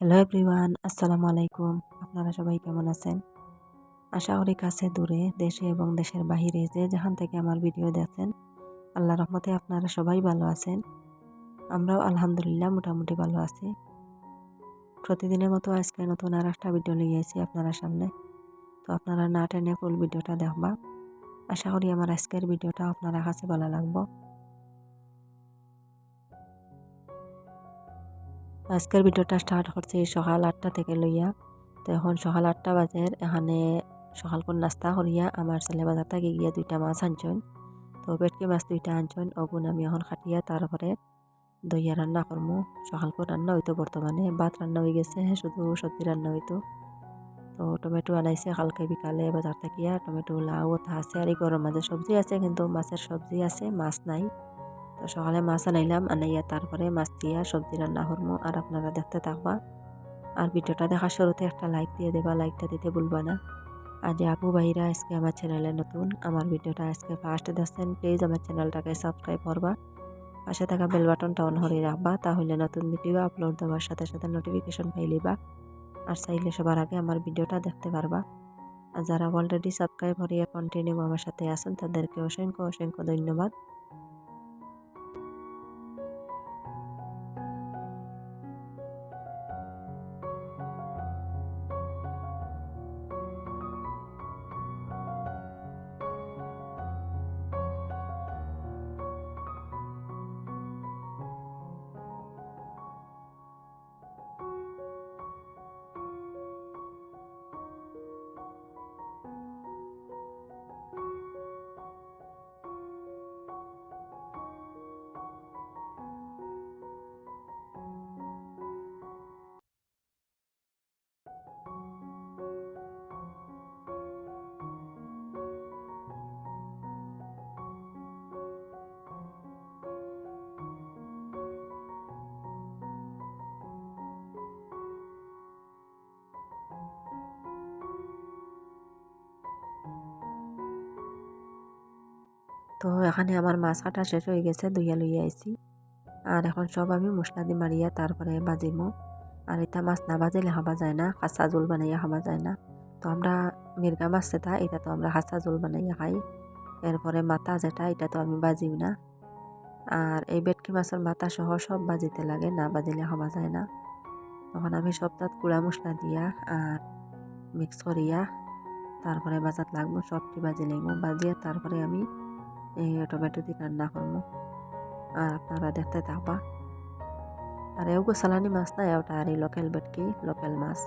Hello everyone আসসালামু আলাইকুম। আপনারা সবাই কেমন আছেন? আশা করি কাছে দূরে, দেশে এবং দেশের বাহিরে যে যেখান থেকে আমার ভিডিও দেখছেন, আল্লাহ রহমতে আপনারা সবাই ভালো আছেন। আমরাও আলহামদুলিল্লাহ মোটামুটি ভালো আছি। প্রতিদিনের মতো আজকে নতুন আর একটা ভিডিও এসেছি আপনারা সামনে। তো আপনারা না টেনে ফুল ভিডিওটা দেখবা। আশা করি আমার আজকের ভিডিওটা আপনারা কাছে ভালো লাগবো। আজকের ভিডিওটা স্টার্ট করছি সকাল আটটা থেকে লইয়া। তো এখন সকাল আটটা বাজে, এখানে সকাল কোন নাস্তা করিয়া আমার ছেলে বাজার থেকে গিয়া দুইটা মাছ আনছেন। তো বেটকি মাছ দুইটা আনছেন ওগুন আমি এখন খাটিয়া তারপরে দইয়া রান্না করমু। সকাল করে রান্না হইতো বর্তমানে, ভাত রান্না হয়ে গেছে, শুধু সবজি রান্না হইতো। তো টমেটো আনাইছে, কালকে বিকালে বাজার থাকিয়া টমেটো, লাউ আছে, আর এই গরম মাঝে সবজি আছে, কিন্তু মাছের সবজি আছে, মাছ নাই। তো সকালে মাছ আনাইলাম, আনাইয়া তারপরে মাছ দিয়া সবজি রান্না করব আর আপনারা দেখতে থাকবা। আর ভিডিওটা দেখার শুরুতে একটা লাইক দিয়ে দেবা। লাইকটা দিতে ভুলবা না। আর যে আপু ভাইরা আজকে আমার চ্যানেলে নতুন, আমার ভিডিওটা আজকে ফার্স্ট দেখছেন প্লিজ আমার চ্যানেলটাকে সাবস্ক্রাইব করবা। পাশে থাকা বেল বাটনটা অন করে রাখবা। তাহলে নতুন ভিডিও আপলোড দেওয়ার সাথে সাথে নোটিফিকেশন পাইলিবা আর চাইলে সবার আগে আমার ভিডিওটা দেখতে পারবা। আর যারা অলরেডি সাবস্ক্রাইব করিয়া কন্টিনিউ আমার সাথে আছেন, তাদেরকে অসংখ্য অসংখ্য ধন্যবাদ। তো এখানে আমার মাছ কাটা শেষ হয়ে গেছে দুইয়া লইয়া আইছি। আর এখন সব আমি মশলা দি মারিয়া তারপরে বাজিমো। আর এটা মাছ না বাজিলে খাবা যায় না কাঁচা জোল বানাইয়া খাবা যায় না। তো আমরা মির্গা মাছ যেটা, এটা তো আমরা কাঁচা জোল বানাইয়া খাই। এরপরে মাথা যেটা, এটা তো আমি বাজিও না। আর এই বেটকি মাছের মাথা সহ সব বাজিতে লাগে, না বাজিলে খাওয়া যায় না। তখন আমি সব তাত কুড়া মশলা দিয়া আর মিক্স করিয়া তারপরে বাজাত লাগবো, সবটি বাজি লাগবো বাজিয়া তারপরে আমি এই টমেটো দিয়ে রান্না করব। আর আপনারা দেখতে থাকবা। আর এও সালানি মাছ না ওটা আর লোকাল বেটকি লোকাল মাছ।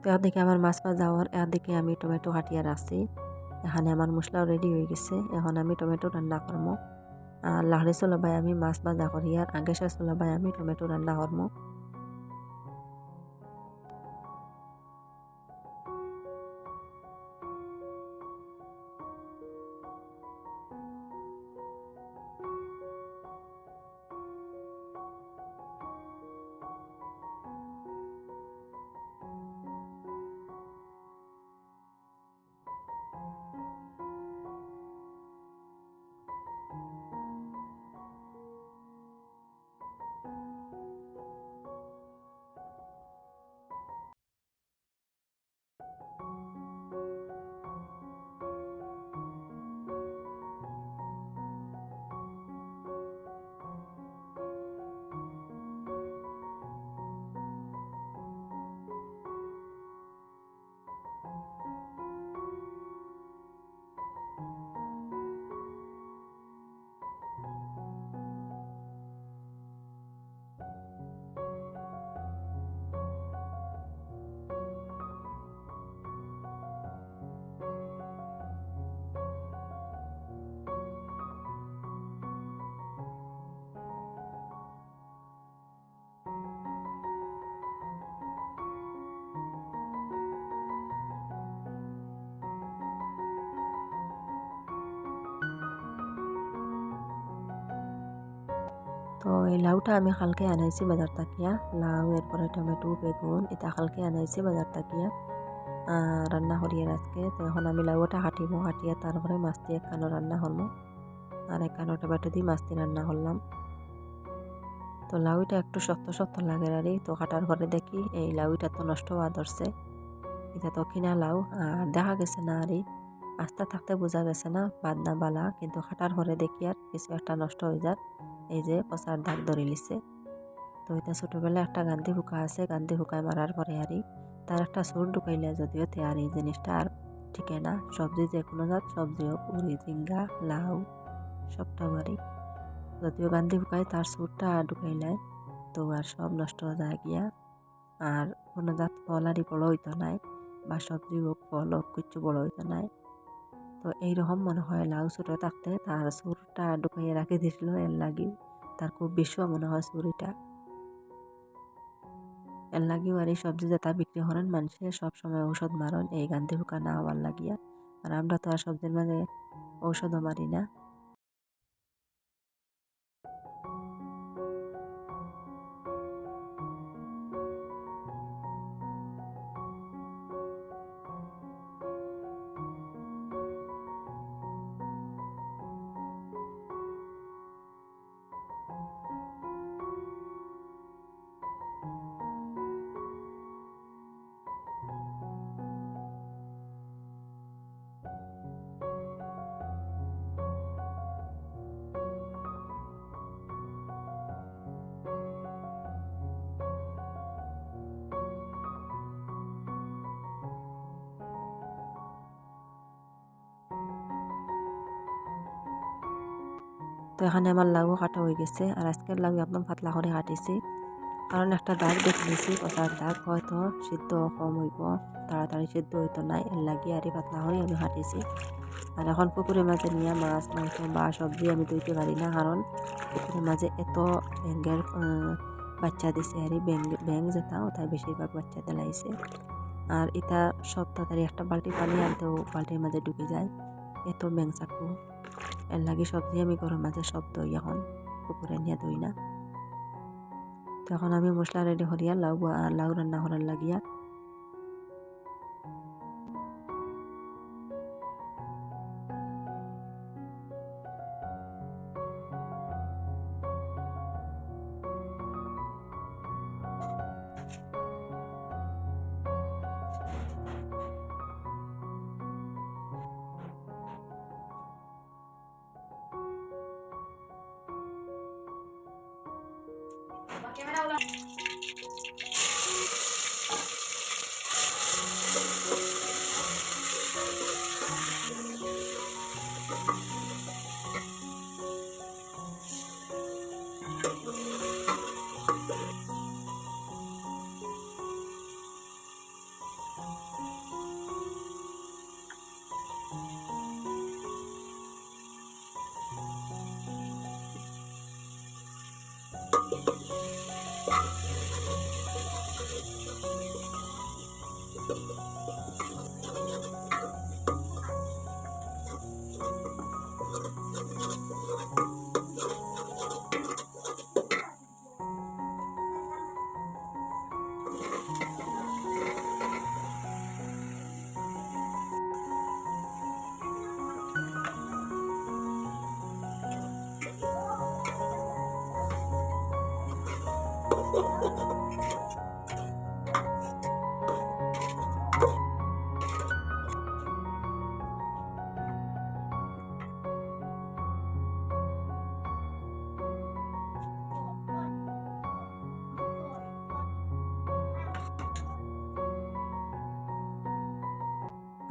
তো এদিকে আমার মাছ ভাজা হওয়ার এদিকে আমি টমেটো কাটিয়ে রাখছি। এখানে আমার মশলাও রেডি হয়ে গেছে। এখন আমি টমেটো রান্না করব। আর লাহড়ি চলাবাই আমি মাছ ভাজা করি, আর আগে সে চলাবাই আমি টমেটো রান্না করব। তো এই লাউটা আমি কালকে আনাইছি বাজার তাকিয়া। লাউ, এরপরে টমেটো, বেগুন, এটা কালকে আনাইছি বাজার তাকিয়া। রান্না করি আর আজকে। তো এখন আমি লাউটা কাটিব কাটিয়ে তারপরে মাছটি একখানো রান্না করব আর একখানো টমেটো দিয়ে মাছটি রান্না করলাম। তো লাউটা একটু শক্ত শক্ত লাগে আর তো কাটার পরে দেখি এই লাউটা তো নষ্ট হওয়া ধরছে। এটা তো কিনা লাউ। আর দেখা গেছে না আরই আস্তে থাকতে বোঝা গেছে না বাদ না বালা। কিন্তু কাটার পরে দেখি আর কিছু একটা নষ্ট হয়ে যায় এই যে পচার দাগ ধরে লিছে তো এটা ছোটোবেলায় একটা গান্ধী হুকা আছে, গান্ধী হুকায় মারার পরে আরই তার একটা সুর ঢুকাইলে যদিও তে আর এই জিনিসটা আর ঠিকে না। সবজি যে কোনো জাত, সবজি হোক, উড়ি, ঝিঙ্গা, লাউ, সবটাও আরই। যদিও গান্ধী হুকায় তার সুরটা ঢুকাইলে তো আর সব নষ্ট হয়ে যায় গিয়া। আর কোনো জাত ফল আরই বড় হইতো নাই বা সবজি হোক, ফল হোক, কিচ্ছু বড় হইতো নাই। তো এইরকম মনে হয় লাউ ছোটো থাকতে তার সুরটা ঢুকাইয়ে রাখি দিছিল এর লাগি। তার খুব বিশ্ব মনে হয় সুরিটা এর লাগিও আর এই সবজি যেটা বিক্রি করেন মানুষে, সব সময় ঔষধ মারন এই গান্ধী হুকা না হওয়ার লাগিয়া। আর আমরা তো আর সবজির মাঝে ঔষধও মারি না। তো এখানে আমার লাউ কাটা হয়ে গেছে। আর আজকের লাউ একদম পাতলা করে কাটিছি। কারণ একটা দাগ দেখে নিয়েছি কষার দাগ হয়তো সিদ্ধ কম হইব, তাড়াতাড়ি সিদ্ধ হইতো নাই লাগিয়ে আর পাতলা করে আমি কাটিছি। আর এখন পুকুরের মাঝে নিয়ে মাছ, মাংস বা সবজি আমি ধুইতে পারি না, কারণ পুকুরের মাঝে এত ব্যাঙের বাচ্চা দিছে আর ব্যাং ব্যাং যেটা, ওটাই বেশিরভাগ বাচ্চা দেলাইছে। আর এটা সব তাড়াতাড়ি একটা বালতি পানি আনতেও বালতির মাঝে ঢুকে যায়, এত ব্যাং চাকু। এর লাগে সবজি আমি গরম মাঝে সব দই এখন পুকুরে নিয়ে দই না। তখন আমি মশলা রেডি করিয়া লাউ লাউ রান্না করার লাগিয়া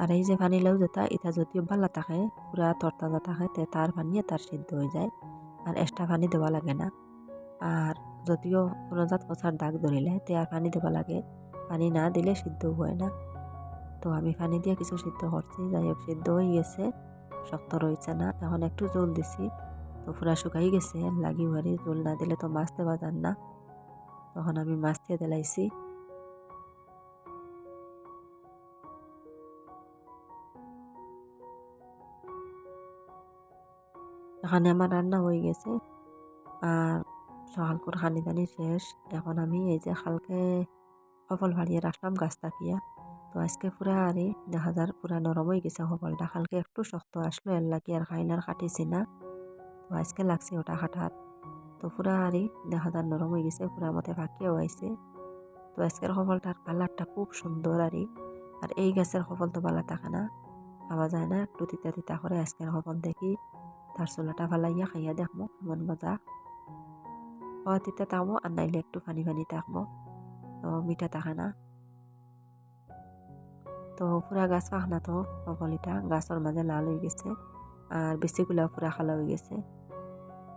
আর এই যে পানি লাউ যেটা এটা যদিও ভালো থাকে পুরা তরতাজা থাকে তে তার পানি তার সিদ্ধ হয়ে যায় আর এক্সট্রা পানি দেওয়া লাগে না। আর যদিও কোনো জাত পচার দাগ ধরিলে তে আর পানি দেওয়া লাগে। পানি না দিলে সিদ্ধ হয় না। তো আমি পানি দিয়ে কিছু সিদ্ধ করছি যাই হোক সিদ্ধ হয়ে গেছে, শক্ত রয়েছে না। এখন একটু জল দিছি, তো পুরা শুকাই গেছে, লাগি হারি জল না দিলে তো মাছ দেওয়া যান না। তখন আমি মাছ দিয়ে দিলাইছি এখানে আমার রান্না হয়ে গেছে। আর সকালকুর হানি দানি শেষ। এখন আমি এই যে খালকে সফল ভাড়িয়ে রাখলাম গাছ তাকিয়া। তো আজকে পুরা আরে দেখা যার পুরা নরম হয়ে গেছে সফলটা কালকে একটু শক্ত আসলো, এর লাগি আর খাইলার কাটিছি না। তো আজকে লাগছে ওটা হাঁটাত তো পুরা আরে দেখা যার নরম হয়ে গেছে, পুরা মতে পাকিয়েও আইছে তো আজকের সফলটার কালারটা খুব সুন্দর আরে। আর এই গাছের সফল তো ভালো থাকে না। খাওয়া যায় না, একটু তিতা তিতা করে আজকের সফল দেখি। তার চোলাটা ফালাইয়া খাইয়া দেখব কেমন মজা হয় তিতা থাকব আর নাইলে একটু পানি পানি থাকব তো মিঠা থাকে তো পুরা গাছ পাখনা তো কপলিটা গাছের মাঝে লাল হয়ে গেছে আর বেশিগুলা পুরা খালা হয়ে গেছে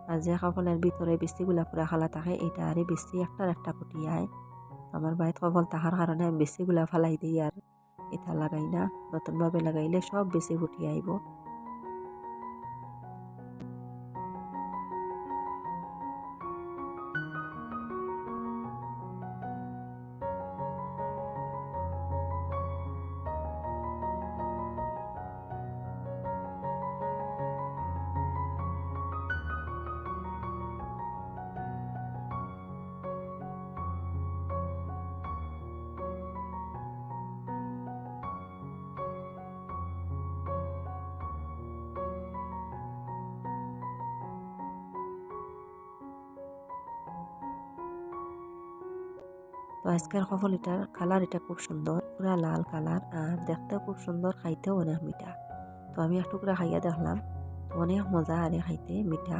আর যে কপলের ভিতরে বেশিগুলা পুরা খালা থাকে এটা আরে বেশি একটার একটা ফুটিয়ায় আমার বাড়িতে কপল থাকার কারণে আমি বেশিগুলা ফালাই দিই আর এটা লাগাই না নতুনভাবে লাগাইলে সব বেশি ফুটি আইব তো আজকের সফল এটার কালার এটা খুব সুন্দর, পুরা লাল কালার আর দেখতেও খুব সুন্দর, খাইতেও অনেক মিঠা। তো আমি একটু করে খাইয়া দেখলাম, তো অনেক মজা আরে খাইতে, মিঠা।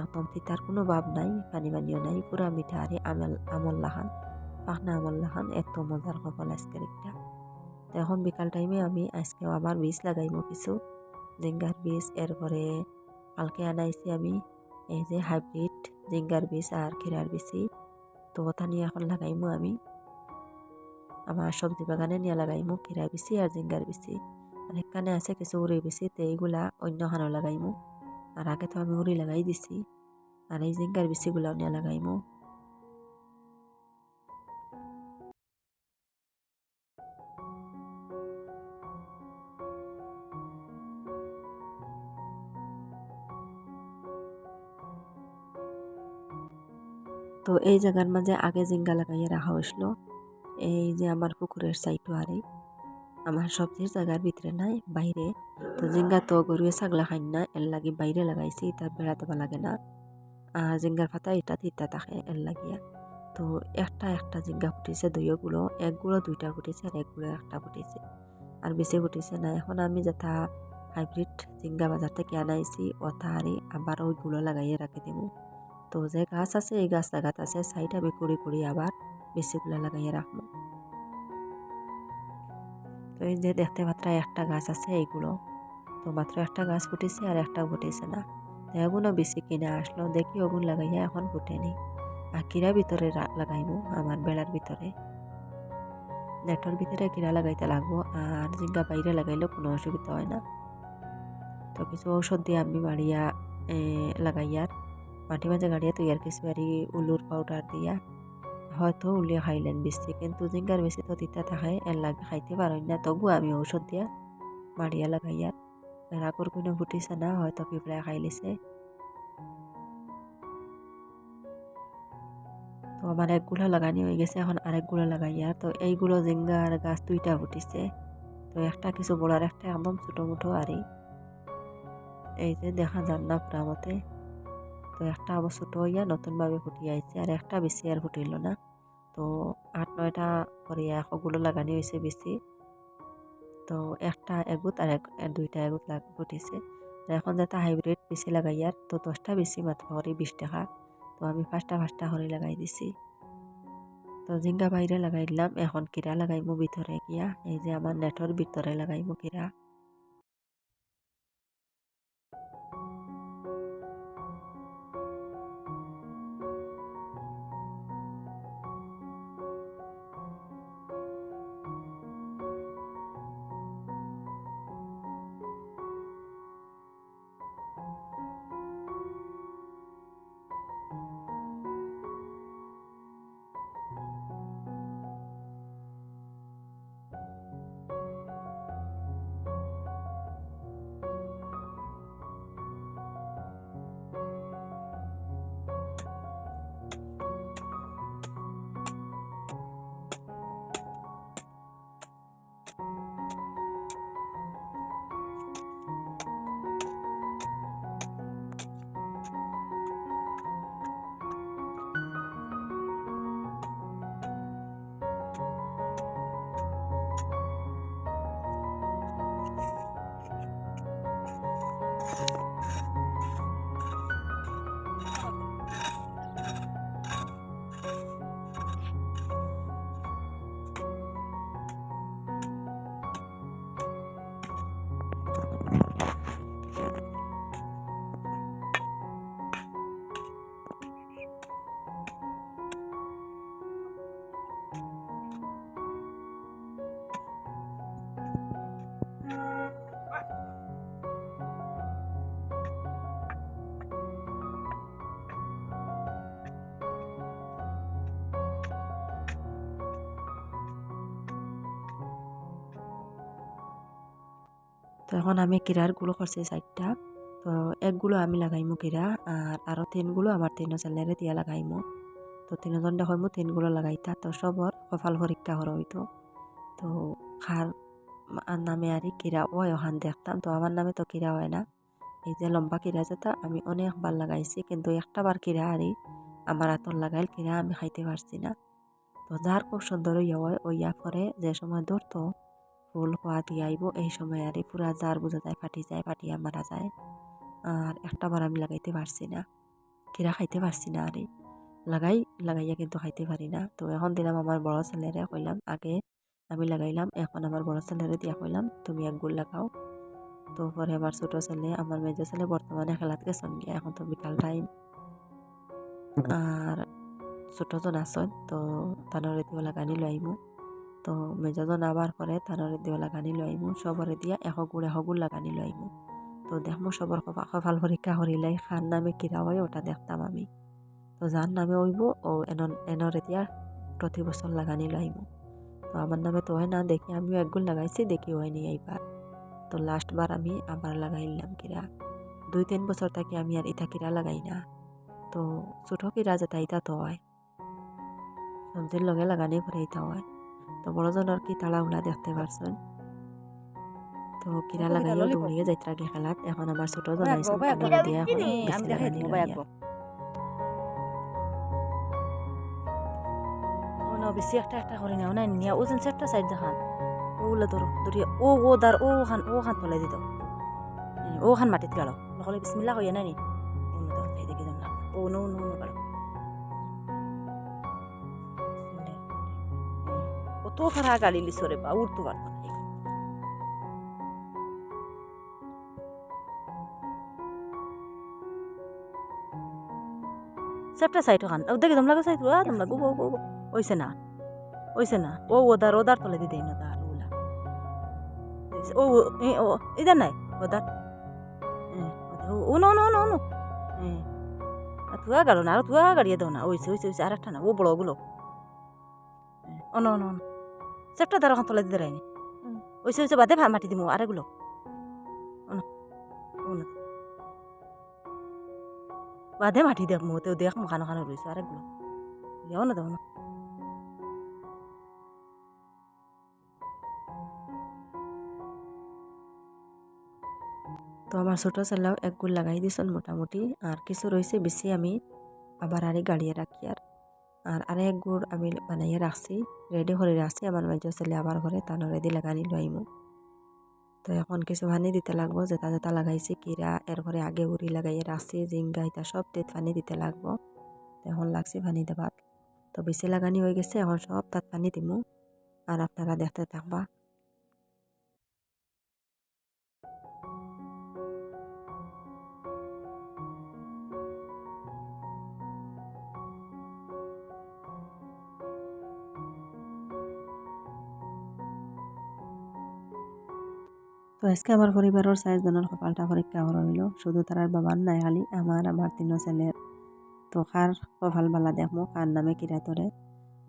একদম তিতার কোনো ভাব নাই, পানি পানিও নাই, পুরা মিঠা আরে আমল আমল লাহান, পাখনা আমল লাহান, এত মজার সফল আজকের একটা। তো এখন বিকাল টাইমে আমি আজকেও আবার বীজ লাগাইমো কিছু, জিঙ্গার বীজ, এরপরে কালকে আনাইছি আমি এই যে হাইব্রিড জিঙ্গার বীজ আর ক্ষীরার বীজই। তো ওটা নিয়ে এখন লাগাইমু আমি আমার সবজি বাগানে নিয়ে লাগাইমু কিরা বেশি আর জিঙ্গার বেশি আর এখানে আছে কিছু উড়ি বেশি তো এইগুলা অন্য হানো লাগাইমু আর আগে তো আমি উড়ি লাগাই দিছি আর এই জিঙ্গার বেশিগুলাও নিয়ে লাগাইমু তো এই জায়গার মাঝে আগে জিঙ্গা লাগাইয়া রাখা হয়েছিল এই যে আমার পুকুরের সাইটও আরে, আমার সবজির জায়গার ভিতরে নাই, বাইরে। তো জিঙ্গা তো গরুয়ে ছাগলা খাই না, এর লাগি বাইরে লাগাইছি তার বেড়া লাগে না। আর জিঙ্গার পাতা এটা তিতা থাকে, এর লাগিয়া। তো একটা একটা জিঙ্গা ফুটিছে এক একগুলো দুইটা ফুটিছে আর একগুলো একটা ফুটিছে। আর বেশি ফুটিছে না। এখন আমি যেটা হাইব্রিড জিঙ্গা বাজার থেকে আনাইছি ওটা আরে আবার ওইগুলো লাগাইয়ে রাখি দেবো। তো যে গাছ আছে, এই গাছ লাগাতে আছে সাইড আমি কুড়ি কুড়ি আবার বেশিগুলো লাগাইয়া রাখব। তো এই যে দেখতে পাত্রা একটা গাছ আছে এইগুলো। তো মাত্র একটা গাছ ফুটেছে আর একটা ফুটেছে না। এগুলো বেশি কিনে আসলো, দেখি ওগুন লাগাইয়া এখন ফুটেনি। আর কিরা ভিতরে লাগাইবো? আমার বেড়ার ভিতরে। নেটর ভিতরে কিরা লাগাইতে লাগবো, আর জিঙ্গা বাইরে লাগাইলেও কোনো অসুবিধা হয় না। তো কিছু ঔষধ দিয়ে আমি বাড়িয়া লাগাইয়ার মাটি মাঝে গাড়িয়া তৈয়ার কিছু আর উলুর পাউডার দিয়া। হয়তো উলিয়া খাইলেন বেশি কিন্তু জিঙ্গার বেশি তো তিতা থাকে এর লাগে খাইতে পারেন না। তবু আমি ঔষধ দিয়া মারিয়া লাগাইয়া রাগর কোনো ফুটিছে না, হয়তো পিঁপড়া খাইলিছে তো আমার এক একগুলো লাগানি হয়ে গেছে, এখন আরেক আরেকগুলো লাগাইয়া, তো এইগুলো জিঙ্গার গাছ দুইটা ফুটিছে। তো একটা কিছু বলার, একটা একদম ছোটো মুঠো আরই এই যে দেখা যান না পুরা মতে তো একটা আবার ছোটো হইয়া নতুনভাবে ফুটিয়ে আইছে, আর একটা বেশি আর ফুটিল না। তো আট নয়টা করিয়া এশগুলো লাগানি হয়েছে বেশি। তো একটা এগুত আর দুইটা এগুত ফুটিছে। এখন যাতে হাইব্রিড বেশি লাগাইয়ার তো দশটা বেশি মাত্র করি বিশ টাকা। তো আমি পাঁচটা পাঁচটা করে লাগাই দিছি। তো জিঙ্গা বাইরে লাগাই দিলাম, এখন কিরা লাগাইমু ভিতরে গিয়া? এই যে আমার নেটর ভিতরে লাগাইমু কিরা? তো এখন আমি কিরারগুলো করছি চারটা তো একগুলো আমি লাগাইমু কিরা, আর আরও তিনগুলো আমার তিন ছেলেরে দিয়া লাগাইমু। তো তিনজন দেখাইমু তিনগুলো লাগাইতা। তো সবর কপাল পরীক্ষা করা হইতো। তো খার নামে আর কিরা ওই ওখান দেখতাম। তো আমার নামে তো কিরা হয় না। এই যে লম্বা কিরা যেটা, আমি অনেকবার লাগাইছি, কিন্তু একটা বার কিরা আরি আমার আতর লাগাইল, কিরা আমি খাইতে পারছি না। তো যার খুব সুন্দর ইয়া হয় ওই ইয়া পরে যে সময় ধরতো ফুল খোয়া দিয়ে আইব এই সময় আর পুরা জার বোঝা যায় ফাটি যায় ফাটিয়া মারা যায়। আর একটা বার আমি লাগাইতে পারছি না কিরা খাইতে পারছি না আরে। লাগাই লাগাইয়া কিন্তু খাইতে পারি না। তো এখন দিলাম আমার বড় ছেলেরে কইলাম আগে আমি লাগাইলাম এখন আমার বড় ছেলেরে দিয়া কইলাম তুমি এক গুল লাগাও। তো পরে আমার ছোট ছেলে আমার মেজো ছেলে বর্তমানে খেলাত গেছেন গিয়া এখন তো বিকাল টাইম। আর ছোটজন আসন তো তানরে দিও লাগানি লইমু। তো মেজজন আবার পরে তানরে দিও লাগানি লইমু সবরে দিয়া এশ গুড় এশ গুড় লাগানি লইমু তো দেখমু সবর কপাল পরীক্ষা করিলাই খার নামে কিরা হয় ওটা দেখতাম আমি। তো যার নামে হইব ও এন এনরে দিয়া প্রতি বছর লাগানি লইমু তো আমার নামে তো হয় না, দেখি আমিও একগুল লাগাইছি, দেখি হয়নি এইবার তো লাস্ট বার আমি আবার লাগাইলাম কিরা দুই, তিন বছর থাকি আমি আর ইটা কিরা লাগাই না। তো ছোট কিরা যেটা ইটা তো হয় সবজির লগে লাগানি পরে ইটা হয় তো বড়জনের কি তালা দেখতে পারছেন তো কিরা লাগাইও দৌড়িয়ে যাইতে আগে খেলাত এখন আমার ছোট জন আইসন তাদের দিয়ে এখন বেশি লাগানি লইয়া। না বেশি একটা একটা করে নাও না নিয়া ওজন চারটা সাইড দেখান ওগুলো ধরো ধরিয়া ও ও দার ও খান ও খান তলে দিত ও খান মাটিত গেল নহলে বিসমিল্লা কইয়া নাই নি? ও নো দেখি যাম না। ও নো নো নো খারা গালি লিসরে বা উঠতে পারতো না সেপটা সাইড খান। ও দেখি তোমরা সাইড ও তোমরা গো গো গো ওইছে না ওইছে না। ও ওদার ওদার তলে দিতে না তার ওলা ও ও ইদার নাই ওদার ও নো নো নো নো। তুয়া গাড়ো না, আর তুয়া গাড়িয়ে দাও না। ওইছে ওইছে ওইছে আর একটা না, ও বড় ওগুলো ও নো নো। সেপটা দ্বারা তলে দিতে রাইনি ওইছে ওইছে বাদে মাটি দিমু আর এগুলো বাদে মাটি দেখ মতেও দেখ মুখানো খানো রয়েছে আর এগুলো যাও না দাও না তো আমার ছোট ছেলেও এক গুল লাগাই দিছেন মোটামুটি আর কিছু রয়েছে বেশি আমি আবার আরে গাড়িয়ে রাখি আর আর আরেক গুড় আমি বানাইয়ে রাখছি। রেডি করে রাখছি আমার মেজো ছেলে আবার ঘরে তানো রেডি লাগানি লইমু। তো এখন কিছু পানি দিতে লাগবো যেটা যেটা লাগাইছি, কিরা এরপরে আগে উড়ি লাগাইয়ে রাখছি জিঙ্গা ইটা সব তেত পানি দিতে লাগবো। এখন লাগছি পানি দেবার। তো বেশি লাগানি হয়ে গেছে, এখন সব তাত পানি দিমু। আর আপনারা দেখতে থাকবা। তো আজকে আমার পরিবারের চারজনের কপালটা পরীক্ষা হইল। শুধু তারার বাবার নাই, খালি আমার আমার তিন ছেলের। তো কার কপাল বালা দেখমো, কার নামে কিরা তোরে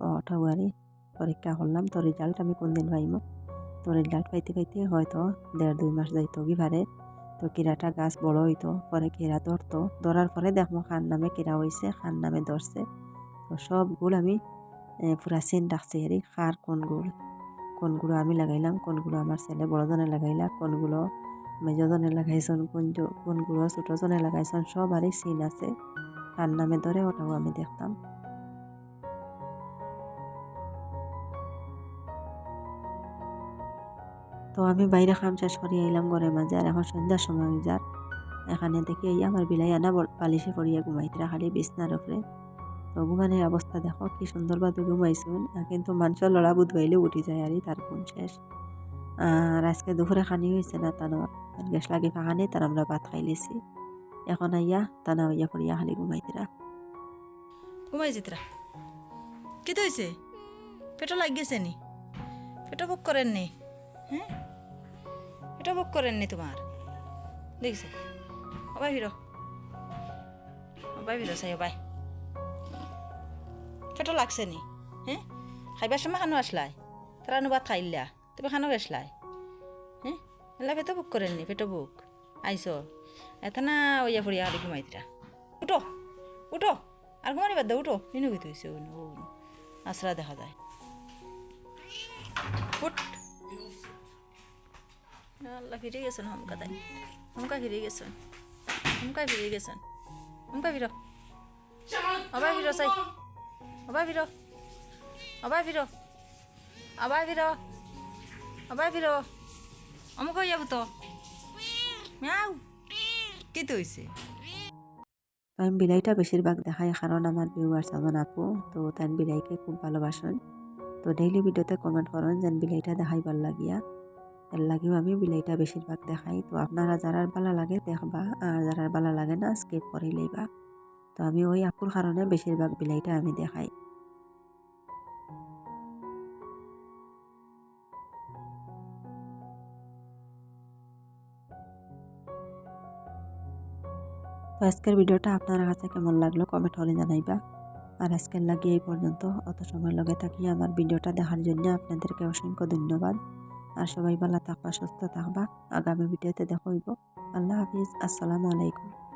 ও ঠাকুয়ারি পরীক্ষা করলাম তো রেজাল্ট আমি কোন দিন পাইমো? তো রেজাল্ট পাইতে পাইতে হয়তো দেড় দুই মাস যাইতো কি ভারে তো কিরাটা গাছ বড় হইতো, পরে কিরা ধরতো। ধরার পরে দেখমো খান নামে কিরা হয়েছে খান নামে ধরছে। তো সব গুল আমি পুরা চিন রাখছি হেরি খার কোন গুড় কোনগুলো আমি লাগাইলাম কোনগুলো আমার ছেলে বড়জনে লাগাইলা কোনগুলো মেজজনে লাগাইছন কোন কোনগুলো ছোটজনে লাগাইছন সবারই সিন আছে। কার নামে ধরে ওটাও আমি দেখতাম। তো আমি বাইরে খাম, শেষ করে, আইলাম ঘরের মাঝে, আর এখন সন্ধ্যার সময় যার এখানে দেখি এই আমার বিলাই আনা বালিশে পড়িয়া ঘুমাইতে, খালি বিছনার উপরে ঘুমানোর অবস্থা দেখো, কি সুন্দরভাবে ঘুমাইছুন। কিন্তু মানুষের লড়া বুধ বাইলে উঠি যায় আর, তার কোন শেষ? আর আজকে দুপুরে খানি হয়েছে না তানো গ্যাস লাগে ফাঁকানি তার আমরা ভাত খাই লিছি। এখন আইয়া তানা হইয়া পড়িয়া খালি ঘুমাইতেরা ঘুমাই যেতরা। কি হয়েছে পেটো গেছে নি? পেটো বুক করেন নি? হ্যাঁ? পেটো বুক করেন নি তোমার? দেখছে? বাই ফিরো বাই ফিরো চাই বাই পেটো লাগছে নি? হ্যাঁ খাইবার সময় খানো আসলাই। তারা অনুবাদ খাইলা তুমি খানো গেছলাই। হ্যাঁ এলা পেটো বুক করেননি পেটো বুক আইস এত না ওইয়া ফুরিয়া হালি ঘুমাইতরা উঠো উঠো আর ঘুমানি বাদ দাও উঠো। ইনু গিয়ে তুইছে আসরা দেখা যায়। উঠ। আল্লাহ ফিরে গেছেন হমকা তাই হমকা ফিরে গেছেন হমকা ফিরে গেছেন হমকা ফিরো আবার ফিরো সাই আবার ফিরো আবার ফিরো আবার ফিরো আবার ফিরো অমুক ইয়া ভূত মিয়াও কি তো হইছে তো বিলাইটা বেশিরভাগ দেখাই কারণ আমার ভিউয়ার্স এমন আপু। তো তাই বিলাইকে খুব ভালোবাসেন। তো ডেইলি ভিডিওতে কমেন্ট করেন যেন বিলাইটা দেখাইবার লাগিয়া। এর লাগেও আমি বিলাইটা বেশিরভাগ দেখাই। তো আপনারা যারা ভালো লাগে দেখবা আর যারা ভালো লাগে না স্কিপ করে লইবা। তো আমি ওই আপুর কারণে বেশিরভাগ বিলাইটা আমি দেখাই। তো আজকের ভিডিওটা আপনার কাছে কেমন লাগল কমেন্ট করে জানাইবা। আর আজকের লাগিয়ে এই পর্যন্ত। অত সময় লগে থাকি আমার ভিডিওটা দেখার জন্য আপনাদেরকে অসংখ্য ধন্যবাদ। আর সবাই ভালো থাকবা, সুস্থ থাকবা। আগামী ভিডিওতে দেখা হইব। আল্লাহ হাফিজ। আসসালামু আলাইকুম।